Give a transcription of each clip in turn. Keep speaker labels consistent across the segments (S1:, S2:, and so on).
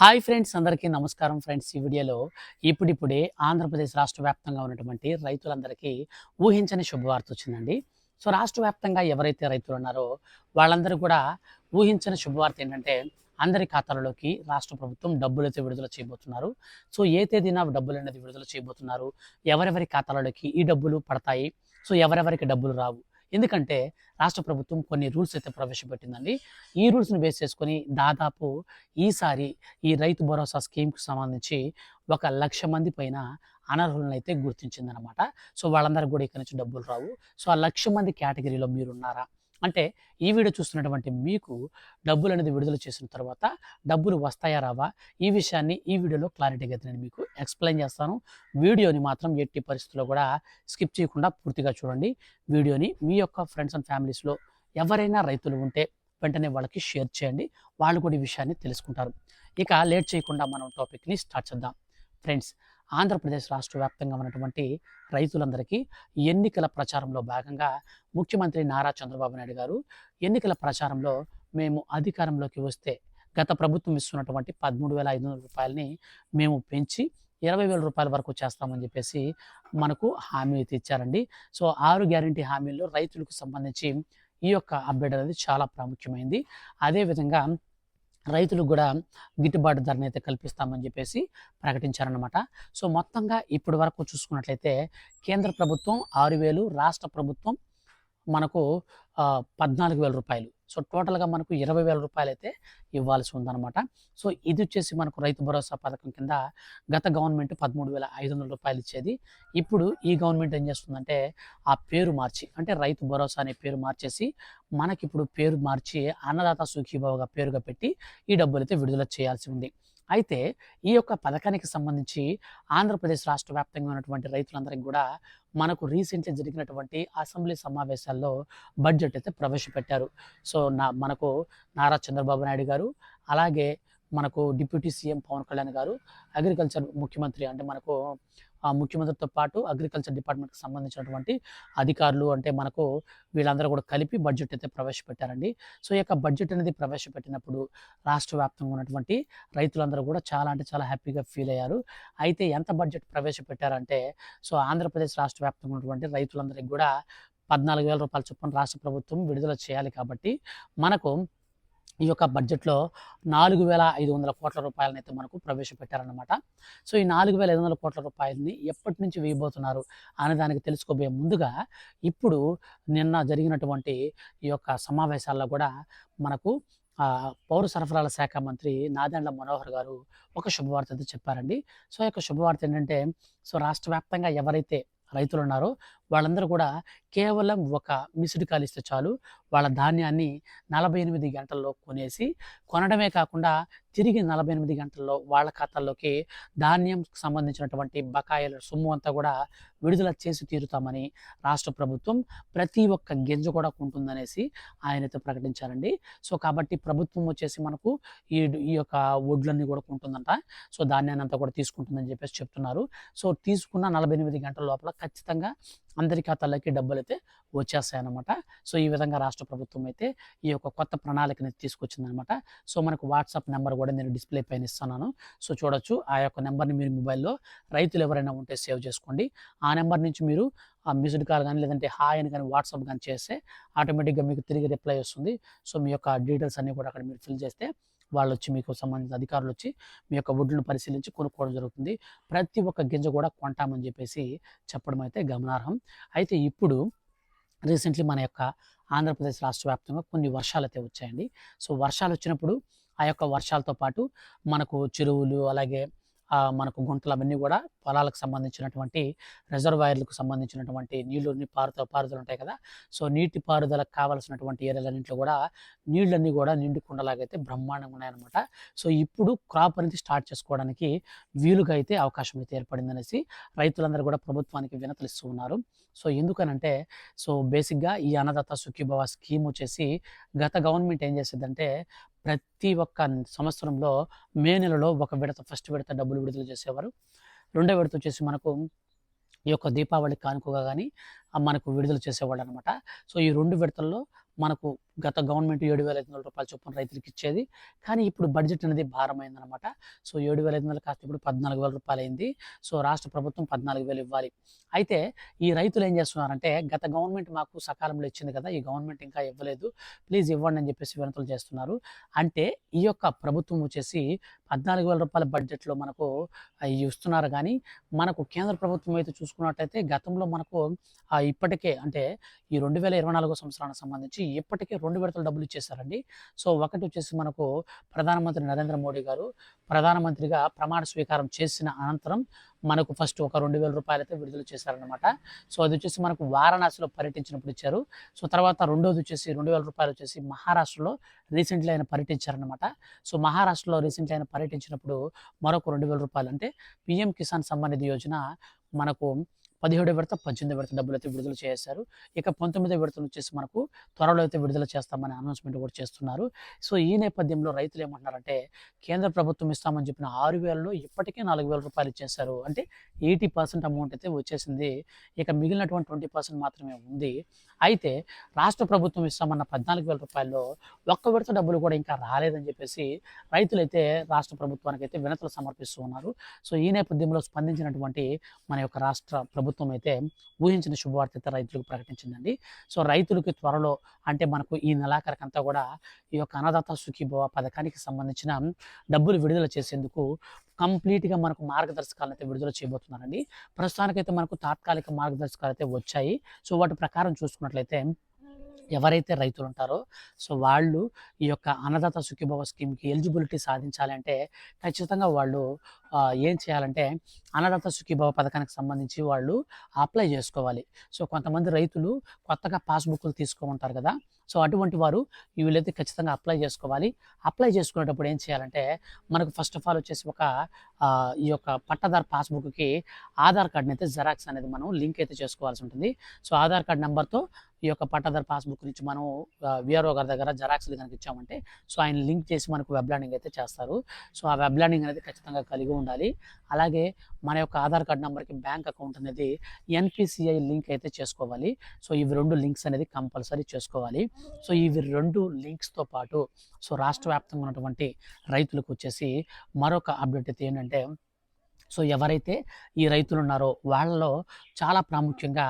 S1: Hi friends అందరికీ నమస్కారం friends. ఈ వీడియోలో ఇప్పుడిప్పుడే ఆంధ్రప్రదేశ్ రాష్ట్ర వ్యాప్తంగా ఉన్నటువంటి రైతులందరికీ ఊహించని శుభవార్త వచ్చిందండి. సో రాష్ట్ర వ్యాప్తంగా ఎవరైతే రైతులు ఉన్నారో వాళ్ళందరూ కూడా ఊహించని శుభవార్త ఏంటంటే అందరి ఖాతాలలోకి రాష్ట్ర ప్రభుత్వం డబ్బులు అయితే విడుదల చేయబోతున్నారు. సో ఏ తేదీన డబ్బులు అనేది విడుదల చేయబోతున్నారు? ఎవరెవరి ఖాతాలలోకి ఈ డబ్బులు పడతాయి? సో ఎవరెవరికి డబ్బులు రావు? ఎందుకంటే రాష్ట్ర ప్రభుత్వం కొన్ని రూల్స్ అయితే ప్రవేశపెట్టిందండి. ఈ రూల్స్ని బేస్ చేసుకొని దాదాపు ఈసారి ఈ రైతు భరోసా స్కీమ్కి సంబంధించి ఒక లక్ష మంది పైన అనర్హులను అయితే గుర్తించిందనమాట సో వాళ్ళందరికీ కూడా ఇక్కడ నుంచి డబ్బులు రావు. సో ఆ లక్ష మంది కేటగిరీలో మీరు ఉన్నారా అంటే ఈ వీడియో చూస్తున్నటువంటి మీకు డబ్బులు అనేది విడుదల చేసిన తర్వాత డబ్బులు వస్తాయా రావా? ఈ విషయాన్ని ఈ వీడియోలో క్లారిటీగా నేను మీకు ఎక్స్ప్లెయిన్ చేస్తాను. వీడియోని మాత్రం ఎట్టి పరిస్థితుల్లో కూడా స్కిప్ చేయకుండా పూర్తిగా చూడండి. వీడియోని మీ యొక్క ఫ్రెండ్స్ అండ్ ఫ్యామిలీస్లో ఎవరైనా రైతులు ఉంటే వెంటనే వాళ్ళకి షేర్ చేయండి. వాళ్ళు కూడా ఈ విషయాన్ని తెలుసుకుంటారు. ఇక లేట్ చేయకుండా మనం టాపిక్ని స్టార్ట్ చేద్దాం. ఫ్రెండ్స్ ఆంధ్రప్రదేశ్ రాష్ట్ర వ్యాప్తంగా ఉన్నటువంటి రైతులందరికీ ఎన్నికల ప్రచారంలో భాగంగా ముఖ్యమంత్రి నారా చంద్రబాబు నాయుడు గారు ఎన్నికల ప్రచారంలో మేము అధికారంలోకి వస్తే గత ప్రభుత్వం ఇస్తున్నటువంటి పదమూడు వేల ఐదు వందల రూపాయలని మేము పెంచి ఇరవై వేల రూపాయల వరకు చేస్తామని చెప్పేసి మనకు హామీ అయితే ఇచ్చారండి. సో ఆరు గ్యారంటీ హామీల్లో రైతులకు సంబంధించి ఈ యొక్క అప్డేట్ అనేది చాలా ప్రాముఖ్యమైంది. అదేవిధంగా రైతులకు కూడా గిట్టుబాటు ధరని అయితే కల్పిస్తామని చెప్పేసి ప్రకటించారనమాట సో మొత్తంగా ఇప్పటి వరకు చూసుకున్నట్లయితే కేంద్ర ప్రభుత్వం ఆరు వేలు రాష్ట్ర ప్రభుత్వం మనకు పద్నాలుగు వేల రూపాయలు. సో టోటల్గా మనకు ఇరవై వేల రూపాయలు అయితే ఇవ్వాల్సి ఉందన్నమాట. సో ఇది వచ్చేసి మనకు రైతు భరోసా పథకం కింద గత గవర్నమెంట్ పదమూడు వేల ఐదు వందల రూపాయలు ఇచ్చేది. ఇప్పుడు ఈ గవర్నమెంట్ ఏం చేస్తుందంటే ఆ పేరు మార్చి అంటే రైతు భరోసా అనే పేరు మార్చేసి మనకి ఇప్పుడు పేరు మార్చి అన్నదాత సుఖీభావగా పేరుగా పెట్టి ఈ డబ్బులు అయితే విడుదల చేయాల్సి ఉంది. అయితే ఈ యొక్క పథకానికి సంబంధించి ఆంధ్రప్రదేశ్ రాష్ట్ర వ్యాప్తంగా ఉన్నటువంటి రైతులందరికీ కూడా మనకు రీసెంట్గా జరిగినటువంటి అసెంబ్లీ సమావేశాల్లో బడ్జెట్ అయితే ప్రవేశపెట్టారు. సో నా మనకు నారా చంద్రబాబు నాయుడు గారు అలాగే మనకు డిప్యూటీ సీఎం పవన్ కళ్యాణ్ గారు అగ్రికల్చర్ ముఖ్యమంత్రి అంటే మనకు ఆ ముఖ్యమంత్రితో పాటు అగ్రికల్చర్ డిపార్ట్మెంట్కి సంబంధించినటువంటి అధికారులు అంటే మనకు వీళ్ళందరూ కూడా కలిపి బడ్జెట్ అయితే ప్రవేశపెట్టారండి. సో ఈ యొక్క బడ్జెట్ అనేది ప్రవేశపెట్టినప్పుడు రాష్ట్ర వ్యాప్తంగా ఉన్నటువంటి రైతులందరూ కూడా చాలా అంటే చాలా హ్యాపీగా ఫీల్ అయ్యారు. అయితే ఎంత బడ్జెట్ ప్రవేశపెట్టారంటే సో ఆంధ్రప్రదేశ్ రాష్ట్ర వ్యాప్తంగా ఉన్నటువంటి రైతులందరికీ కూడా పద్నాలుగు వేల రూపాయల చొప్పున రాష్ట్ర ప్రభుత్వం విడుదల చేయాలి కాబట్టి మనకు ఈ యొక్క బడ్జెట్లో నాలుగు వేల ఐదు వందల కోట్ల రూపాయలను అయితే మనకు ప్రవేశపెట్టారనమాట సో ఈ నాలుగు వేల ఐదు వందల కోట్ల రూపాయలని ఎప్పటి నుంచి వేయబోతున్నారు అనే దానికి తెలుసుకోబోయే ముందుగా ఇప్పుడు నిన్న జరిగినటువంటి ఈ యొక్క సమావేశాల్లో కూడా మనకు పౌర సరఫరాల శాఖ మంత్రి నాదెండ్ల మనోహర్ గారు ఒక శుభవార్త అయితే చెప్పారండి. సో ఈ యొక్క శుభవార్త ఏంటంటే సో రాష్ట్ర వ్యాప్తంగా ఎవరైతే రైతులు ఉన్నారో వాళ్ళందరూ కూడా కేవలం ఒక మిస్డ్ కాల్ ఇస్తే చాలు. వాళ్ళ ధాన్యాన్ని నలభై ఎనిమిది గంటల్లో కొనేసి కొనడమే కాకుండా తిరిగి నలభై ఎనిమిది గంటల్లో వాళ్ళ ఖాతాల్లోకి ధాన్యం సంబంధించినటువంటి బకాయిల సొమ్ము అంతా కూడా విడుదల చేసి తీరుతామని రాష్ట్ర ప్రభుత్వం ప్రతి ఒక్క గింజ కూడా కొంటుందనేసి ఆయనతో ప్రకటించారండి. సో కాబట్టి ప్రభుత్వం వచ్చేసి మనకు ఈ ఈ యొక్క వడ్లన్నీ కూడా కొంటుందంట. సో ధాన్యాన్ని అంతా కూడా తీసుకుంటుందని చెప్పేసి చెప్తున్నారు. సో తీసుకున్న నలభై ఎనిమిది గంటల లోపల ఖచ్చితంగా అందరి ఖాతాల్లోకి డబ్బులు అయితే వచ్చేస్తాయన్నమాట. సో ఈ విధంగా రాష్ట్ర ప్రభుత్వం అయితే ఈ యొక్క కొత్త ప్రణాళికని తీసుకొచ్చిందనమాట సో మనకు వాట్సాప్ నెంబర్ కూడా నేను డిస్ప్లే పైన ఇస్తున్నాను. సో చూడొచ్చు ఆ యొక్క నెంబర్ని మీరు మొబైల్లో రైతులు ఎవరైనా ఉంటే సేవ్ చేసుకోండి. ఆ నెంబర్ నుంచి మీరు ఆ మిస్డ్ కాల్ కానీ లేదంటే హాయ్ అని కానీ వాట్సాప్ కానీ చేస్తే ఆటోమేటిక్గా మీకు తిరిగి రిప్లై వస్తుంది. సో మీ యొక్క డీటెయిల్స్ అన్నీ కూడా అక్కడ మీరు ఫిల్ చేస్తే వాళ్ళు వచ్చి మీకు సంబంధించిన అధికారులు వచ్చి మీ యొక్క వడ్లను పరిశీలించి కొనుక్కోవడం జరుగుతుంది. ప్రతి ఒక్క గింజ కూడా కొంటామని చెప్పేసి చెప్పడం అయితే గమనార్హం. అయితే ఇప్పుడు రీసెంట్లీ మన యొక్క ఆంధ్రప్రదేశ్ రాష్ట్ర వ్యాప్తంగా కొన్ని వర్షాలు అయితే వచ్చాయండి. సో వర్షాలు వచ్చినప్పుడు ఆ యొక్క వర్షాలతో పాటు మనకు చెరువులు అలాగే మనకు గుంటలు అవన్నీ కూడా పొలాలకు సంబంధించినటువంటి రిజర్వాయర్లకు సంబంధించినటువంటి నీళ్ళు పారుత పారుదల ఉంటాయి కదా. సో నీటి పారుదలకు కావాల్సినటువంటి ఏరియాలన్నింటిలో కూడా నీళ్ళన్నీ కూడా నిండు కుండలాగైతే బ్రహ్మాండంగా ఉన్నాయన్నమాట. సో ఇప్పుడు క్రాప్ అనేది స్టార్ట్ చేసుకోవడానికి వీలుగా అయితే అవకాశం అయితే ఏర్పడిందనేసి రైతులందరూ కూడా ప్రభుత్వానికి వినతులు ఇస్తూ ఉన్నారు. సో ఎందుకనంటే సో బేసిక్గా ఈ అన్నదాత సుఖీభవ స్కీమ్ వచ్చేసి గత గవర్నమెంట్ ఏం చేసిందంటే ప్రతి ఒక్క సంవత్సరంలో మే నెలలో ఒక విడత ఫస్ట్ విడత డబ్బులు విడుదల చేసేవారు. రెండో విడత వచ్చేసి మనకు ఈ యొక్క దీపావళి కానుకగా కానీ మనకు విడుదల చేసేవాళ్ళు అనమాట సో ఈ రెండు విడతల్లో మనకు గత గవర్నమెంట్ ఏడు వేల ఐదు వందల రూపాయల చొప్పున రైతులకు ఇచ్చేది. కానీ ఇప్పుడు బడ్జెట్ అనేది భారమైందనమాట సో ఏడు వేల ఐదు వందలు కాస్త ఇప్పుడు పద్నాలుగు వేల రూపాయలు అయింది సో రాష్ట్ర ప్రభుత్వం పద్నాలుగు వేలు ఇవ్వాలి. అయితే ఈ రైతులు ఏం చేస్తున్నారంటే గత గవర్నమెంట్ మాకు సకాలంలో ఇచ్చింది కదా ఈ గవర్నమెంట్ ఇంకా ఇవ్వలేదు. ప్లీజ్ ఇవ్వండి అని చెప్పేసి వినతులు చేస్తున్నారు. అంటే ఈ యొక్క ప్రభుత్వం వచ్చేసి పద్నాలుగు వేల రూపాయల బడ్జెట్లో మనకు అవి ఇస్తున్నారు. కానీ మనకు కేంద్ర ప్రభుత్వం అయితే చూసుకున్నట్టయితే గతంలో మనకు ఇప్పటికే అంటే ఈ రెండు వేల ఇరవై నాలుగో సంవత్సరానికి సంబంధించి ఇప్పటికే రెండు విడతల డబ్బులు ఇచ్చేసారండి సో ఒకటి వచ్చేసి మనకు ప్రధానమంత్రి నరేంద్ర మోడీ గారు ప్రధానమంత్రిగా ప్రమాణ స్వీకారం చేసిన అనంతరం మనకు ఫస్ట్ ఒక రెండు వేల రూపాయలు అయితే విడుదల చేశారనమాట సో అది వచ్చేసి మనకు వారణాసిలో పర్యటించినప్పుడు ఇచ్చారు. సో తర్వాత రెండోది వచ్చేసి రెండు వేల రూపాయలు వచ్చేసి మహారాష్ట్రలో రీసెంట్లీ ఆయన పర్యటించారనమాట సో మహారాష్ట్రలో రీసెంట్లీ ఆయన పర్యటించినప్పుడు మరొక రెండు వేల రూపాయలు అంటే పిఎం కిసాన్ సమ్మాన్ నిధి యోజన మనకు పదిహేడు విడత పద్దెనిమిది విడత డబ్బులు అయితే విడుదల చేశారు. ఇక పంతొమ్మిదో విడతలు వచ్చేసి మనకు త్వరలో అయితే విడుదల చేస్తామని అనౌన్స్మెంట్ కూడా చేస్తున్నారు. సో ఈ నేపథ్యంలో రైతులు ఏమంటున్నారంటే కేంద్ర ప్రభుత్వం ఇస్తామని చెప్పిన ఆరు వేలలో ఇప్పటికే నాలుగు వేల రూపాయలు ఇచ్చేశారు. అంటే ఎయిటీ పర్సెంట్ అమౌంట్ అయితే వచ్చేసింది. ఇక మిగిలినటువంటి ట్వంటీ పర్సెంట్ మాత్రమే ఉంది. అయితే రాష్ట్ర ప్రభుత్వం ఇస్తామన్న పద్నాలుగు వేల రూపాయల్లో ఒక్క విడత డబ్బులు కూడా ఇంకా రాలేదని చెప్పేసి రైతులైతే రాష్ట్ర ప్రభుత్వానికి అయితే వినతులు సమర్పిస్తూ ఉన్నారు. సో ఈ నేపథ్యంలో స్పందించినటువంటి మన యొక్క రాష్ట్ర ప్రభుత్వం ప్రభుత్వం అయితే ఊహించిన శుభవార్త అయితే రైతులకు ప్రకటించిందండి. సో రైతులకి త్వరలో అంటే మనకు ఈ నెలాఖరికంతా కూడా ఈ యొక్క అన్నదాత సుఖీభవ పథకానికి సంబంధించిన డబ్బులు విడుదల చేసేందుకు కంప్లీట్గా మనకు మార్గదర్శకాలను అయితే విడుదల చేయబోతున్నారండి. ప్రస్తుతానికైతే మనకు తాత్కాలిక మార్గదర్శకాలు అయితే వచ్చాయి. సో వాటి ప్రకారం చూసుకున్నట్లయితే ఎవరైతే రైతులు ఉంటారో సో వాళ్ళు ఈ యొక్క అన్నదాత సుఖీభవ స్కీమ్కి ఎలిజిబిలిటీ సాధించాలంటే ఖచ్చితంగా వాళ్ళు ఏం చేయాలంటే అన్నదాత సుఖీభవ పథకానికి సంబంధించి వాళ్ళు అప్లై చేసుకోవాలి. సో కొంతమంది రైతులు కొత్తగా పాస్బుక్లు తీసుకోమంటారు కదా సో అటువంటి వారు వీళ్ళైతే ఖచ్చితంగా అప్లై చేసుకోవాలి. అప్లై చేసుకునేటప్పుడు ఏం చేయాలంటే మనకు ఫస్ట్ ఆఫ్ ఆల్ వచ్చేసి ఒక ఈ యొక్క పట్టదారు పాస్బుక్కి ఆధార్ కార్డ్ని అయితే జెరాక్స్ అనేది మనం లింక్ అయితే చేసుకోవాల్సి ఉంటుంది. సో ఆధార్ కార్డ్ నెంబర్తో ఈ యొక్క పట్టాదారు పాస్బుక్ నుంచి మనం విఆర్ఓ గారి దగ్గర జరాక్స్లు కనుక ఇచ్చామంటే సో ఆయన లింక్ చేసి మనకు వెబ్ ల్యాండింగ్ అయితే చేస్తారు. సో ఆ వెబ్ ల్యాండింగ్ అనేది ఖచ్చితంగా కలిగి ఉండాలి. అలాగే మన యొక్క ఆధార్ కార్డ్ నెంబర్కి బ్యాంక్ అకౌంట్ అనేది ఎన్పిసిఐ లింక్ అయితే చేసుకోవాలి. సో ఇవి రెండు లింక్స్ అనేది కంపల్సరీ చేసుకోవాలి. సో ఇవి రెండు లింక్స్తో పాటు సో రాష్ట్ర వ్యాప్తంగా ఉన్నటువంటి రైతులకు వచ్చేసి మరొక అప్డేట్ అయితే ఏంటంటే సో ఎవరైతే ఈ రైతులు ఉన్నారో వాళ్ళలో చాలా ప్రాముఖ్యంగా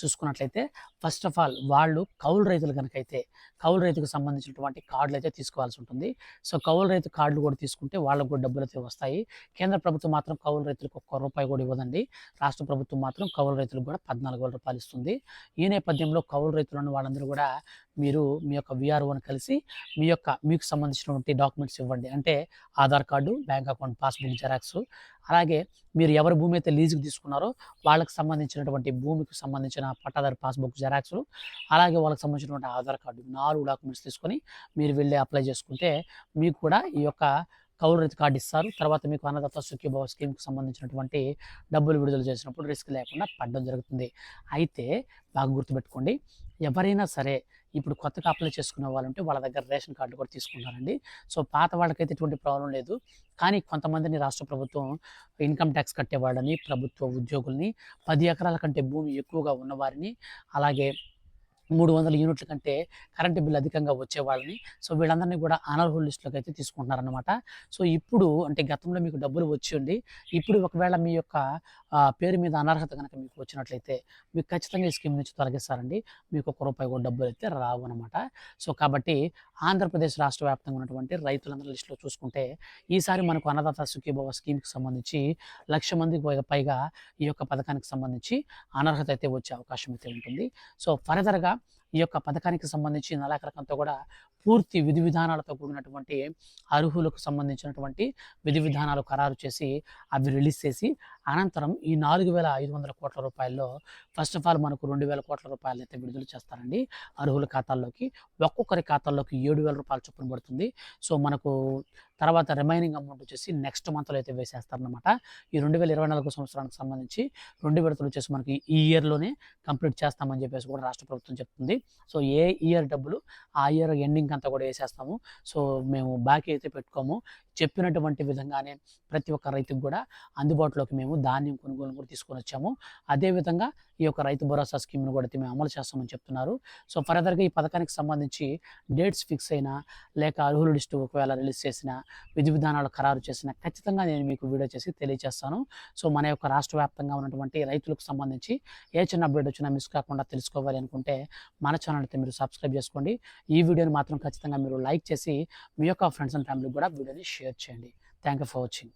S1: చూసుకున్నట్లయితే ఫస్ట్ ఆఫ్ ఆల్ వాళ్ళు కౌలు రైతులు కనుకైతే కౌలు రైతుకు సంబంధించినటువంటి కార్డులు అయితే తీసుకోవాల్సి ఉంటుంది. సో కౌలు రైతు కార్డులు కూడా తీసుకుంటే వాళ్ళకు కూడా డబ్బులు అయితే వస్తాయి. కేంద్ర ప్రభుత్వం మాత్రం కౌలు రైతులకు ఒక్క రూపాయి కూడా ఇవ్వదండి. రాష్ట్ర ప్రభుత్వం మాత్రం కౌలు రైతులకు కూడా పద్నాలుగు వేల రూపాయలు ఇస్తుంది. ఈ నేపథ్యంలో కౌలు రైతులు వాళ్ళందరూ కూడా మీరు మీ యొక్క విఆర్ఓని కలిసి మీ యొక్క మీకు సంబంధించినటువంటి డాక్యుమెంట్స్ ఇవ్వండి. అంటే Aadhaar card bank account passbook xerox. అలాగే మీరు ఎవరి భూమి అయితే లీజుకు తీసుకున్నారో వాళ్ళకి సంబంధించినటువంటి భూమికి సంబంధించిన పట్టాదారు పాస్బుక్ జెరాక్స్లు అలాగే వాళ్ళకి సంబంధించినటువంటి ఆధార్ కార్డు నాలుగు డాక్యుమెంట్స్ తీసుకొని మీరు వెళ్ళి అప్లై చేసుకుంటే మీకు కూడా ఈ యొక్క కౌలు రైతు కార్డు ఇస్తారు. తర్వాత మీకు అన్నదాత సుఖీభావ స్కీమ్కి సంబంధించినటువంటి డబ్బులు విడుదల చేసినప్పుడు రిస్క్ లేకుండా పడడం జరుగుతుంది. అయితే బాగా గుర్తుపెట్టుకోండి. ఎవరైనా సరే ఇప్పుడు కొత్తగా అప్లై చేసుకునే వాళ్ళంటే వాళ్ళ దగ్గర రేషన్ కార్డు కూడా తీసుకుంటారండి. సో పాత వాళ్ళకైతే ఎటువంటి ప్రాబ్లం లేదు. కానీ కొంతమందిని రాష్ట్ర ప్రభుత్వం ఇన్కమ్ ట్యాక్స్ కట్టేవాళ్ళని ప్రభుత్వ ఉద్యోగుల్ని పది ఎకరాల కంటే భూమి ఎక్కువగా ఉన్నవారిని అలాగే మూడు వందల యూనిట్ల కంటే కరెంటు బిల్లు అధికంగా వచ్చే వాళ్ళని సో వీళ్ళందరినీ కూడా అనర్హుల్ లిస్టులోకి అయితే తీసుకుంటున్నారనమాట సో ఇప్పుడు అంటే గతంలో మీకు డబ్బులు వచ్చి ఉండి ఇప్పుడు ఒకవేళ మీ యొక్క పేరు మీద అనర్హత కనుక మీకు వచ్చినట్లయితే మీకు ఖచ్చితంగా ఈ స్కీమ్ నుంచి తొలగిస్తారండి. మీకు ఒక రూపాయి కూడా డబ్బులు అయితే రావు అనమాట సో కాబట్టి ఆంధ్రప్రదేశ్ రాష్ట్ర వ్యాప్తంగా ఉన్నటువంటి రైతులందరి లిస్టులో చూసుకుంటే ఈసారి మనకు అన్నదాత సుఖీభవ స్కీమ్కి సంబంధించి లక్ష మందికి పైగా- పైగా ఈ యొక్క పథకానికి సంబంధించి అనర్హత అయితే వచ్చే అవకాశం అయితే ఉంటుంది. సో ఫర్దర్గా ఈ యొక్క పథకానికి సంబంధించి నెలాఖరకంతా కూడా పూర్తి విధి విధానాలతో కూడినటువంటి అర్హులకు సంబంధించినటువంటి విధి విధానాలు ఖరారు చేసి అవి రిలీజ్ చేసి అనంతరం ఈ నాలుగు వేల ఐదు వందల కోట్ల రూపాయల్లో ఫస్ట్ ఆఫ్ ఆల్ మనకు రెండు వేల కోట్ల రూపాయలు అయితే విడుదల చేస్తారండి. అర్హుల ఖాతాల్లోకి ఒక్కొక్కరి ఖాతాల్లోకి ఏడు వేల రూపాయలు చొప్పున పడుతుంది. సో మనకు తర్వాత రిమైనింగ్ అమౌంట్ వచ్చేసి నెక్స్ట్ మంత్లో అయితే వేసేస్తారనమాట ఈ రెండు వేల ఇరవై నాలుగు సంవత్సరానికి సంబంధించి రెండు విడతలు వచ్చేసి మనకి ఈ ఇయర్లోనే కంప్లీట్ చేస్తామని చెప్పేసి కూడా రాష్ట్ర ప్రభుత్వం చెప్తుంది. సో ఏ ఇయర్ డబ్బులు ఆ ఇయర్ ఎండింగ్ లింక్ అంతా కూడా వేసేస్తాము. సో మేము బాకీ అయితే పెట్టుకోము. చెప్పినటువంటి విధంగానే ప్రతి ఒక్క రైతుకు కూడా అందుబాటులోకి మేము ధాన్యం కొనుగోలు కూడా తీసుకొని వచ్చాము. అదేవిధంగా ఈ యొక్క రైతు భరోసా స్కీమ్ను కూడా అయితే మేము అమలు చేస్తామని చెప్తున్నారు. సో ఫర్దర్గా ఈ పథకానికి సంబంధించి డేట్స్ ఫిక్స్ అయినా లేక అర్హుల లిస్టు ఒకవేళ రిలీజ్ చేసిన విధి విధానాలు ఖరారు చేసిన ఖచ్చితంగా నేను మీకు వీడియో చేసి తెలియజేస్తాను సో మన యొక్క రాష్ట్ర వ్యాప్తంగా ఉన్నటువంటి రైతులకు సంబంధించి ఏ చిన్న అప్డేట్ వచ్చినా మిస్ కాకుండా తెలుసుకోవాలి అనుకుంటే మన ఛానల్ అయితే మీరు సబ్స్క్రైబ్ చేసుకోండి. ఈ వీడియోని మాత్రం ఖచ్చితంగా మీరు లైక్ చేసి మీ యొక్క ఫ్రెండ్స్ అండ్ ఫ్యామిలీకి కూడా వీడియోని షేర్ చేయండి. Thank you for watching.